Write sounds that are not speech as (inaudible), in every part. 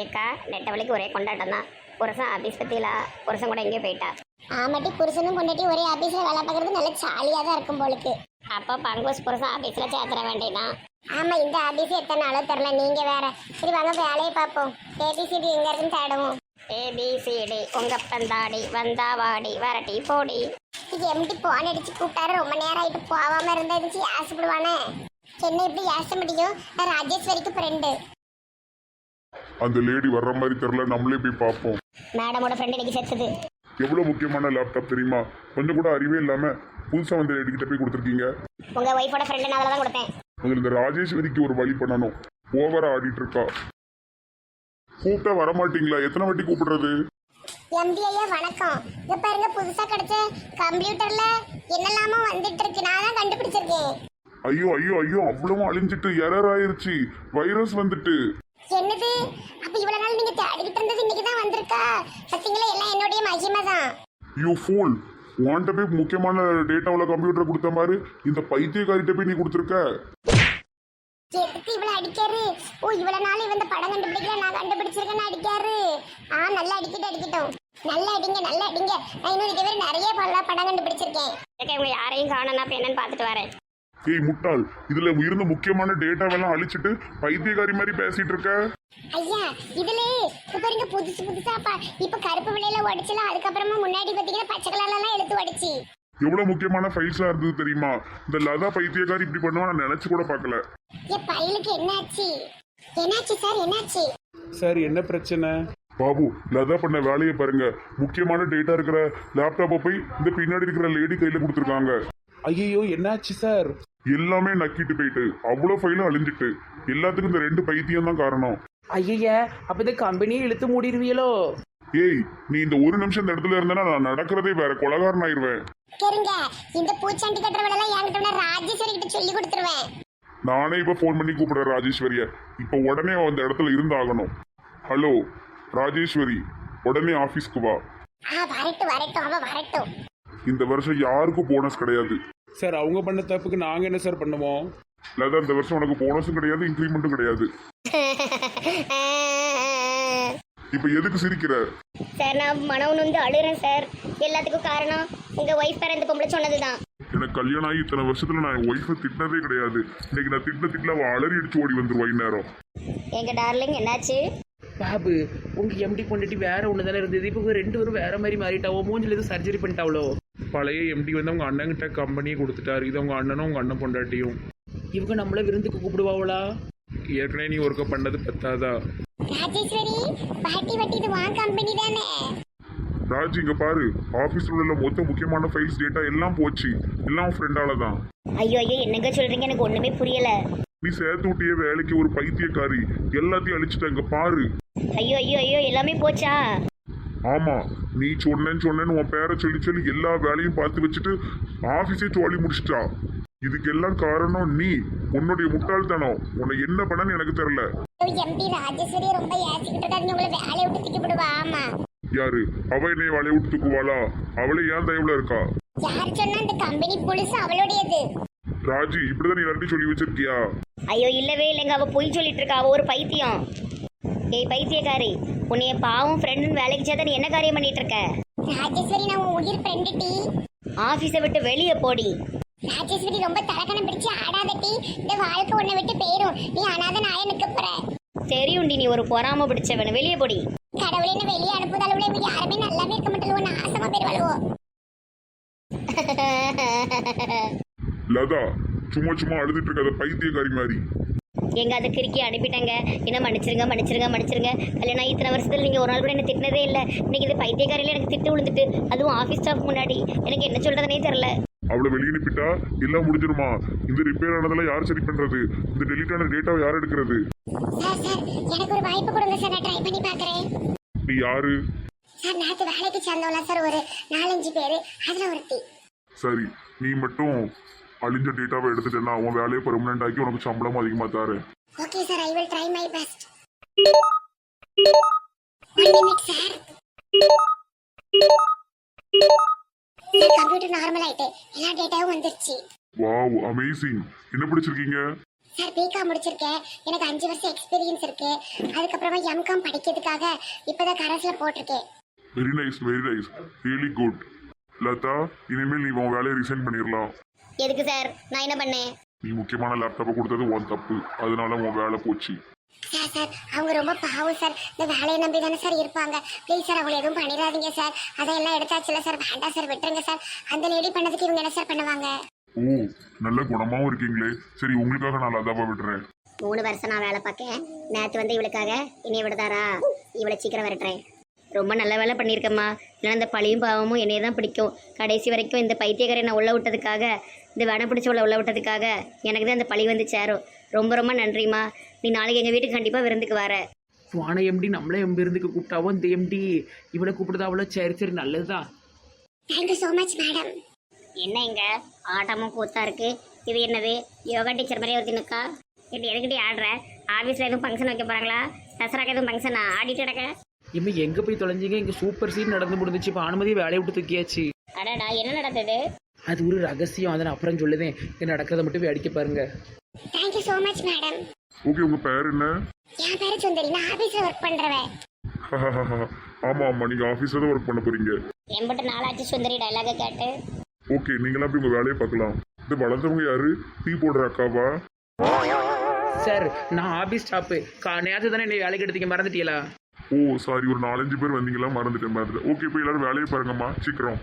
ஏக்கா நெட்டவழிக்கு ஒரே கொண்டாட்டம் தான் புருஷன் ஆபீஸ் பத்தியில புருஷன் கூட எங்கேயோ போயிட்டா. ஆமாட்டி புருஷனும் பொண்டாட்டி ஒரே ஆபீஸ்ல வேலை பார்க்கறது நல்ல ஜாலியா தான் இருக்கும் போலுக்கு. அப்போ பங்கோஸ் புருஷன் ஆபீஸ்ல சேர்த்துற வேண்டியதான் ஆமா இந்த ஆபீஸ் எத்தனை நாளோ தெரியல நீங்க வேற. சரி வாங்க வேலையை பார்ப்போம். ஏபிசிடி எங்க இருக்குன்னு தேடுவோம். ஏபிசிடி உங்க பந்தாடி வந்தா வாடி வரட்டி போடி. இது எம்டி போன் அடிச்சு கூப்பிட்டாரு ரொம்ப நேரம் ஆயிட்டு போகாம இருந்தா இருந்துச்சு ஆசைப்படுவானே என்ன இப்படி ஏச முடியும்? ராஜேஸ்வரிக்கு ஃப்ரெண்டு அந்த லேடி வர்ற மாதிரி தெரில நம்மளே போய் பார்ப்போம். மேடமோட ஃப்ரெண்ட் இன்னைக்கு செத்துது. எவ்வளோ முக்கியமான லேப்டாப் தெரியுமா? கொஞ்சம் கூட அறிவே இல்லாமல் புதுசாக வந்து லேடிக்கிட்ட போய் கொடுத்துருக்கீங்க. உங்க ஒய்ஃபோட ஃப்ரெண்டு நான் தான் கொடுத்தேன். அதில் இந்த ராஜேஸ்வரிக்கு ஒரு வழி பண்ணணும். ஓவரா ஆடிட்டு இருக்கா. கூப்பிட்டா வரமாட்டீங்களா? எத்தனை வாட்டி கூப்பிடுறது? எம்டி ஐயா வணக்கம். இங்க பாருங்க புதுசா கிடைச்ச கம்ப்யூட்டர்ல என்னெல்லாமோ வந்துட்டு இருக்கு. நான் தான் கண்டுபிடிச்சிருக்கேன். ஐயோ ஐயோ ஐயோ அவ்வளவும் அழிஞ்சிட்டு எரர் ஆயிருச்சு. வைரஸ் வந்துட்டு. என்னது? அப்ப இவ்வளவு நாள் நீங்க தேடிக்கிட்டு இருந்தது இன்னைக்கு தான் வந்திருக்கா? பாத்தீங்களா எல்லாம் என்னுடைய மகிமை தான் யூ ஃபூல் உன்கிட்ட போய் முக்கியமான டேட்டாவில் கம்ப்யூட்டர் கொடுத்த மாதிரி இந்த பைத்தியக்காரிட்ட போய் நீ கொடுத்துருக்க. எதுக்கு இவ்வளவு அடிக்காரு? ஓ இவ்வளவு நாள் இவன் இந்த படம் கண்டுபிடிக்கல நான் கண்டுபிடிச்சிருக்கேன்னு அடிக்காரு. ஆ நல்லா அடிக்கிட்டு அடிக்கட்டும். நல்லா அடிங்க நல்லா அடிங்க. நான் இன்னும் இதுவே நிறைய பல படம் கண்டுபிடிச்சிருக்கேன். ஓகே இவங்க யாரையும் காணோம் நான் என்னன்னு பார்த்துட்டு வரேன். ஏய் முட்டாள் இதுல இருந்த முக்கியமான டேட்டாவெல்லாம் அழிச்சிட்டு பைத்தியக்காரி மாதிரி பேசிட்டு இருக்க? ஐயா இதுல இப்ப பாருங்க புதுசு புதுசா பா இப்ப கருப்பு விலையில உடைச்சலாம் அதுக்கப்புறமா முன்னாடி பாத்தீங்கன்னா பச்சை கலர்ல எல்லாம் எடுத்து உடைச்சு. எவ்வளவு முக்கியமான ஃபைல்ஸா இருந்தது தெரியுமா? இந்த லதா பைத்தியக்காரி இப்படி பண்ணுவா நான் நினைச்சு கூட பார்க்கல. என் பையலுக்கு என்னாச்சு? என்னாச்சு சார் என்னாச்சு? சார் என்ன பிரச்சனை? பாபு லதா பண்ண வேலையை பாருங்க. முக்கியமான டேட்டா இருக்கிற லேப்டாப்பை போய் இந்த பின்னாடி இருக்கிற லேடி கையில கொடுத்துருக்காங்க. ஐயோ என்னாச்சு சார்? எல்லாமே நக்கிட்டு போயிட்டு அவ்வளோ ஃபைலும் அழிஞ்சிட்டு. எல்லாத்துக்கும் இந்த ரெண்டு பைத்தியம் தான் காரணம். ஐய அப்ப இந்த கம்பெனியை இழுத்து மூடிடுவீங்களோ? ஏய் நீ இந்த ஒரு நிமிஷம் இந்த இடத்துல இருந்தேன்னா நான் நடக்கிறதே வேற கொலகாரன் ஆயிருவேன். கேளுங்க இந்த பூச்சாண்டி கட்டுற வேலை எல்லாம் என்கிட்ட நான் ராஜேஸ்வரி கிட்ட சொல்லி கொடுத்துருவேன். நானே இப்போ ஃபோன் பண்ணி கூப்பிடுறேன் ராஜேஸ்வரிய. இப்போ உடனே அவ அந்த இடத்துல இருந்தாகணும். ஹலோ ராஜேஸ்வரி உடனே ஆஃபீஸ்க்கு வா. ஆ வரட்டும் வரட்டும் அவ வரட்டும். இந்த வருஷம் யாருக்கும் போனஸ் கிடையாது. சார் அவங்க பண்ண தப்புக்கு நாங்க என்ன சார் பண்ணுவோம்? லதா இந்த வருஷம் உனக்கு போனஸும் கிடையாது இன்க்ரிமெண்ட்டும் கிடையாது. இப்போ எதுக்கு சிரிக்கிற? சார் நான் மனம் நொந்து அழுறேன் சார் எல்லாத்துக்கும் காரணம் உங்க ஒய்ஃப் பேர இந்த பொம்பளை சொன்னதுதான். எனக்கு கல்யாணம் ஆகி இத்தனை வருஷத்துல நான் என் ஒய்ஃபை திட்டினதே கிடையாது. இன்னைக்கு நான் திட்டின திட்டில அவள் அலறி அடிச்சு ஓடி வந்துருவா இந்நேரம். எங்க டார்லிங் என்னாச்சு? பாபு உங்க எம்டி பொண்டாட்டி வேற ஒன்று தானே இருந்தது. இப்போ ரெண்டு பேரும் வேற மாதிரி மாறிட்டாவோ மூஞ்சில எதுவும் சர்ஜரி பண்ணிட்டாவளோ? பழைய எம்டி வந்து அவங்க அண்ணன்கிட்ட கம்பெனியை கொடுத்துட்டாரு. இது அவங்க அண்ணனும் அவங்க அண்ணன் பொண்டாட்டியும். இவங்க நம்மள விருந்துக்கு கூப்பிடுவாங்களா? ஏற்கனவே நீ ஒருக்க பண்ணது பத்தாதா? ராஜேஸ்வரி பாட்டி வட்டி இது வான் கம்பெனி தானே? ராஜ் இங்க பாரு. ஆபீஸ்ல உள்ள மொத்த முக்கியமான ஃபைல்ஸ் டேட்டா எல்லாம் போச்சு. எல்லாம் ஃப்ரெண்டால தான் ஐயோ ஐயோ என்னங்க சொல்றீங்க? எனக்கு ஒண்ணுமே புரியல. நீ சேர்த்து விட்டிய வேலைக்கு ஒரு பைத்தியக்காரி. எல்லாத்தையும் அழிச்சிட்ட இங்க பாரு. ஐயோ ஐயோ ஐயோ எல்லாமே போச்சா? ஆமா நீ சொன்னேன்னு சொன்னேன்னு உன் பேரை சொல்லி சொல்லி எல்லா வேலையும் பார்த்து வச்சுட்டு ஆபீஸே சோழி முடிச்சிட்டா. இதுக்கு எல்லாம் காரணம் நீ உன்னுடைய முட்டாள்தனம். உன்னை என்ன பண்ணன்னு எனக்கு தெரியல. எம்பி ராஜேஸ்வரி ரொம்ப ஏசிக்கிட்டு இருக்காரு. உங்களை வேலையை விட்டு தூக்கி விடுவா ஆமா. யாரு? அவ என்னை வலைய விட்டு தூக்குவாளா? அவளே ஏன் தயவுல இருக்கா? யார் சொன்னா இந்த கம்பெனி புதுசு அவளுடையது? ராஜி இப்படிதான் நீ எல்லாத்தையும் சொல்லி வச்சிருக்கியா? ஐயோ இல்லவே இல்லைங்க. அவ பொய் சொல்லிட்டு இருக்கா. அவ ஒரு பைத்தியம். ஏய் பைத்தியக்காரி. உன்னைய பாவம் ஃப்ரெண்டுன்னு வேலைக்கு சேர்த்தா நீ என்ன காரியம் பண்ணிட்டு இருக்க ராஜேஸ்வரி நான் உன் உயிர் ஃப்ரெண்டு டி. ஆபீஸை விட்டு வெளியே போடி. ராஜேஸ்வரி ரொம்ப தலக்கணம் பிடிச்சு ஆடாதட்டி இந்த வாழ்க்கை உன்னை விட்டு போயிரும். நீ அனாத நாய நிக்க போற. தெரியும்டி நீ ஒரு பொறாம பிடிச்சவன. வெளியே போடி. கடவுளை என்ன வெளியே அனுப்புதளவுல இவங்க யாருமே நல்லாவே இருக்க மாட்டேங்குவோம் நாசமா போயிருவாளுவோ (laughs) லதா சும்மா சும்மா அழுதுட்டு இருக்காத பைத்தியக்காரி மாதிரி. எங்க அதை கிறுக்கி அனுப்பிட்டாங்க. என்ன மன்னிச்சிருங்க மன்னிச்சிருங்க மன்னிச்சிருங்க. கல்யாணம் ஆகி இத்தனை வருஷத்துல நீங்க ஒரு நாள் கூட என்ன திட்டினதே இல்லை. இன்னைக்கு இது பைத்தியக்காரில எனக்கு திட்டு விழுந்துட்டு அதுவும் ஆஃபீஸ் ஸ்டாஃப் முன்னாடி. எனக்கு என்ன சொல்றதுனே தெரியல. அவளை வெளியே அனுப்பிட்டா எல்லாம் முடிஞ்சிருமா? இந்த ரிப்பேர் ஆனதெல்லாம் யார் சரி பண்றது? இந்த டெலிட் ஆன டேட்டாவை யார் எடுக்கிறது? சார் சார் எனக்கு ஒரு வாய்ப்பு கொடுங்க சார். நான் ட்ரை பண்ணி பாக்குறேன் நீ யாரு? சார் நேற்று வேலைக்கு சேர்ந்தவங்களா சார் ஒரு நாலஞ்சு பேர். அதுல ஒருத்தி. சரி நீ மட்டும் அழிஞ்ச டேட்டாவை எடுத்துட்டேன்னா உன் வேலையை பெர்மனண்ட் ஆக்கி உனக்கு சம்பளம் அதிகமா தாரேன் okay sir I will try my best sir computer normal ஆயிட்டு எல்லா டேட்டாவும் வந்துருச்சு. வாவ் அமேசிங் என்ன பிடிச்சிருக்கீங்க? சார் பிகாம் முடிச்சிருக்கேன். எனக்கு அஞ்சு வருஷம் எக்ஸ்பீரியன்ஸ் இருக்கு. அதுக்கப்புறமா எம்காம் படிக்கிறதுக்காக இப்பதான் கரஸ்ல போட்டிருக்கேன். Very nice very nice really good Latha இனிமேல் நீ உன் வேலையை ரிசைன் பண்ணிடலாம் எதுக்கு சார்? நான் என்ன பண்ணேன்? நீ முக்கியமான லேப்டாப்பை கொடுத்தது உன் தப்பு. அதனால உன் வேலை போச்சு. சார் சார் அவங்க ரொம்ப பாவம் சார். இந்த வேலையை நம்பி தானே சார் இருப்பாங்க. ப்ளீஸ் சார் அவங்களை எதுவும் பண்ணிடாதீங்க சார். அதையெல்லாம் எடுத்தாச்சுல சார். வேண்டாம் சார் விட்டுருங்க சார். அந்த லேடி பண்ணதுக்கு இவங்க என்ன சார் பண்ணுவாங்க? ஓ நல்ல குணமாவும் இருக்கீங்களே. சரி உங்களுக்காக நான் லதாவை விடுறேன். மூணு வருஷம் நான் வேலை பார்க்கேன். நேற்று வந்து இவளுக்காக இனிய விடுதாரா? இவளை சீக்கிரம் விரட்டுறேன் ரொம்ப நல்ல வேலை பண்ணியிருக்கம்மா. இல்லைன்னா இந்த பழியும் பாவமும் என்னைய தான் பிடிக்கும். கடைசி வரைக்கும் இந்த பைத்தியக்காரை நான் உள்ள விட்டதுக்காக இந்த வேனை பிடிச்சவளை உள்ள விட்டதுக்காக எனக்கு தான் இந்த பழி வந்து சேரும். ரொம்ப ரொம்ப நன்றிம்மா. நீ நாளைக்கு எங்கள் வீட்டுக்கு கண்டிப்பாக விருந்துக்கு வர. வான எம்டி நம்மளே எம்பி இருந்துக்கு கூப்பிட்டாவோ இந்த எம்டி இவளை கூப்பிடுதா அவ்வளோ சரி சரி நல்லதுதான் தேங்க்யூ ஸோ மச் மேடம் என்ன இங்க? ஆட்டமும் கூத்தா இருக்கு. இது என்னது? யோகா டீச்சர் மாதிரி ஒருத்தி நிற்கா இப்படி எதுக்கிட்டே ஆடுற? ஆஃபீஸில் எதுவும் ஃபங்க்ஷன் வைக்க போகிறாங்களா தசராக்கு எதுவும் ஃபங்க்ஷனா ஆடிட்டு கிடக்க. இவன் எங்கே போய் தொலைஞ்சிங்க? இங்கே சூப்பர் சீன் நடந்து முடிஞ்சிச்சு. இப்போ அனுமதி வேலையை விட்டு தூக்கியாச்சு. அடடா என்ன நடந்தது? அது ஒரு ரகசியம். அதை நான் அப்புறம் சொல்லுதேன் இது நடக்கிறத மட்டும் வேடிக்கை பாருங்க. Thank you so much madam okay உங்க பேர் என்ன? என் பேரு சுந்தரி. நான் ஆபீஸ்ல ஒர்க் பண்றவன். (laughs) ஆமா ஆமா. நீங்க ஆபீஸ்ல தான் ஒர்க் பண்ண போறீங்க. எம்பிட்டு நாளாச்சு சுந்தரி டைலாக கேட்டு. ஓகே நீங்களாம் அப்படி உங்க வேலையை பார்க்கலாம். இந்த வளர்ந்தவங்க யாரு? டீ போடுற அக்காவா? சார் நான் ஆபீஸ் ஸ்டாப்பு கா நேரத்து தானே என்னை வேலைக்கு எடுத்தீங்க? மறந்துட்டீங்களா? ஓ சாரி ஒரு நாலஞ்சு பேர் வந்தீங்களா? மறந்துட்டேன் மறந்துட்டேன். ஓகே இப்போ எல்லாரும் வேலையை பாருங்கம்மா. சீக்கிரம்.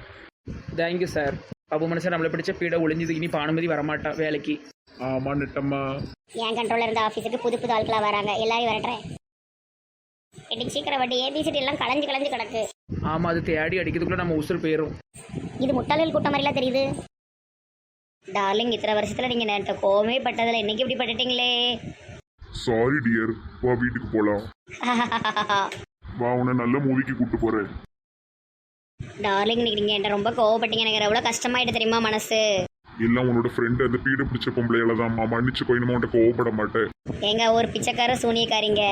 தேங்க்யூ சார் அப்போ மனுஷன் நம்மளை பிடிச்ச பீட ஒளிஞ்சது இனி இப்போ அனுமதி வரமாட்டா வேலைக்கு. ஆமா நெட்டம்மா. என் கண்ட்ரோலில் இருந்த ஆஃபீஸுக்கு புது புது ஆட்களாக வராங்க. எல்லாரையும் வரட்டுறேன். இன்னைக்கு சீக்கிரம் வட்டி ஏபிசிடி எல்லாம் களைஞ்சு களைஞ்சு கிடக்கு. ஆமாம் அது தேடி அடிக்கிறதுக்குள்ள நம்ம உசுர் போயிடும் இது முட்டாள்கள் கூட்டம் மாதிரிலாம் தெரியுது. டார்லிங் இத்தனை வருஷத்தில் நீங்கள் நேற்று கோவமே பட்டதில்லை. இன்னைக்கு இப்படி பட்டுட்டீங்களே. சாரி டியர் வா வீட்டுக்கு போலாம். வா உன்னை நல்ல மூவிக்கு கூட்டு போறேன். டார்லிங் இன்னைக்கு நீங்கள் என்கிட்ட ரொம்ப கோவப்பட்டீங்க. எனக்கு எவ்வளோ கஷ்டமாயிட்டு தெரியுமா மனசு? எல்லாம் உன்னோட ஃப்ரெண்டு அந்த பீடை பிடிச்ச பொம்பளையால தான் மன்னிச்சு போயினுமா உன்ட்ட கோவப்பட மாட்டேன். எங்க ஒரு பிச்சைக்கார சூனியக்காரிங்க.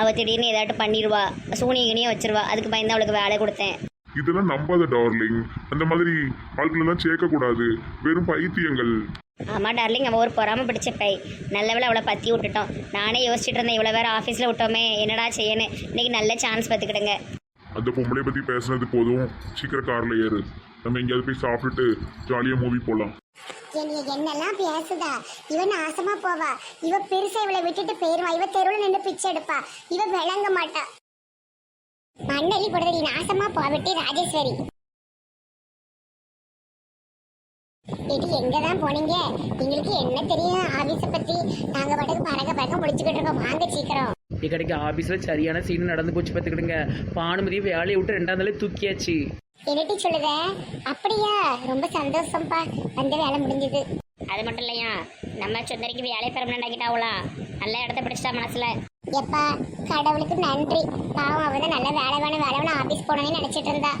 அவ திடீர்னு ஏதாட்டு பண்ணிடுவா சூனியங்கனியே வச்சிருவா. அதுக்கு பயந்து அவளுக்கு வேலை கொடுத்தேன். இதெல்லாம் நம்பாத டார்லிங். அந்த மாதிரி ஆட்கள் எல்லாம் சேர்க்க கூடாது வெறும் பைத்தியங்கள். ஆமா டார்லிங் அவள் ஒரு பொறாம பிடிச்ச பை. நல்ல வேளை அவளை பற்றி விட்டுட்டோம். நானே யோசிச்சுட்டு இருந்தேன் இவ்வளோ வேற ஆஃபீஸில் விட்டோமே என்னடா செய்யணும் இன்னைக்கு நல்ல சான்ஸ் பார்த்துக்கிடுங்க. அந்த பொம்பளைய பத்தி பேசுனது போதும். சீக்கிரம் கார்ல ஏறு. நம்ம எங்கேயாவது போய் சாப்பிட்டுட்டு ஜாலியா மூவி போலாம். என்னைய என்னெல்லாம் பேசுதா? இவ நாசமா போவா. இவ பெருசா இவளை விட்டுட்டு போயிருவா. இவ தெருவுல நின்று பிச்சை எடுப்பா. இவ விளங்க மாட்டா. மண்ணெல்லி கொடுத்தடி நாசமா போவிட்டு ராஜேஸ்வரி. இது எங்கதான் போனீங்க? எங்களுக்கு என்ன தெரியும் ஆபீஸ பத்தி? நாங்க பாட்டுக்கு பறக்க பறக்க முடிச்சுக்கிட்டு இருக்கோம். வாங்க சீக்கிரம். கடைக்கு ஆபீஸில் சரியான சீன் நடந்து போச்சு பார்த்துக்கிடுங்க. பானுமதியை வேலையை விட்டு ரெண்டாம் நாளே தூக்கியாச்சு. என்னட்டி சொல்லுத? அப்படியா? ரொம்ப சந்தோஷம்ப்பா வந்த வேலை முடிஞ்சது. அது மட்டும் இல்லையா? நம்ம சுந்தரிக்கு வேலை பெர்மனண்ட் ஆகிட்டாவலாம் நல்ல இடத்த பிடிச்சிட்டா மனசுல. எப்பா கடவுளுக்கு நன்றி. பாவம் அவ தான் நல்ல வேலை வேணும் வேலை வேணும் ஆபீஸ் போனேன்னு நினைச்சிட்டு இருந்தா.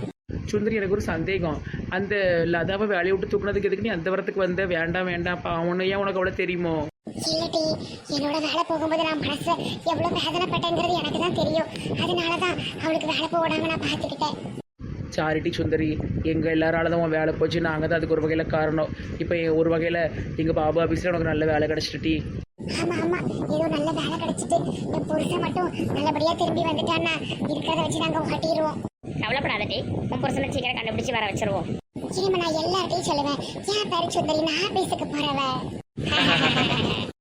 சுந்தரி எனக்கு ஒரு சந்தேகம். அந்த லதாவை வேலையை விட்டு தூக்குனதுக்கு எதுக்கு நீ அந்த வரத்துக்கு வந்த? வேண்டாம் வேண்டாம் பாவம்னு ஏன் உனக்கு அவ்வளோ தெரியுமோ? இல்லட்டி என்னோட வேலை போகும்போது நான் மனசுல எவ்வளவு வேதனைப்பட்டேங்கிறது எனக்கு தான் தெரியும். அதனாலதான் அவளுக்கு வேலை போடாம நான் பார்த்துக்கிட்டேன். சாரிட்டி சுந்தரி எங்கள் எல்லாரால தான் உன் வேலை போச்சு. நாங்கள் தான் அதுக்கு ஒரு வகையில் காரணம். இப்போ ஒரு வகையில் எங்கள் பாபு ஆஃபீஸில் உனக்கு நல்ல வேலை கிடச்சிட்டி ஆமா ஆமா. ஏதோ நல்ல வேலை கிடைச்சிட்டு என் புருஷன் மட்டும் நல்லபடியா திரும்பி வந்துட்டான்னா இருக்கிறத வச்சு நாங்க ஓட்டிடுவோம் கவலைப்படாதடி உன் புருஷனை சீக்கிரம் கண்டுபிடிச்சு வர வச்சிருவோம். இனிமே நான் எல்லார்ட்டையும் சொல்லுவேன் ஏன் பேரு சுந்தரி நான் ஆபீஸுக்கு போறவ? (laughs)